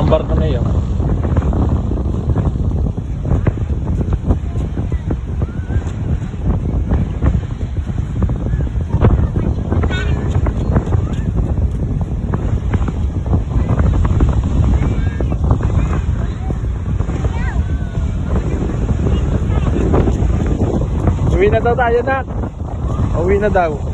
ng barko na yun. Uwi na daw tayo na. Uwi na daw.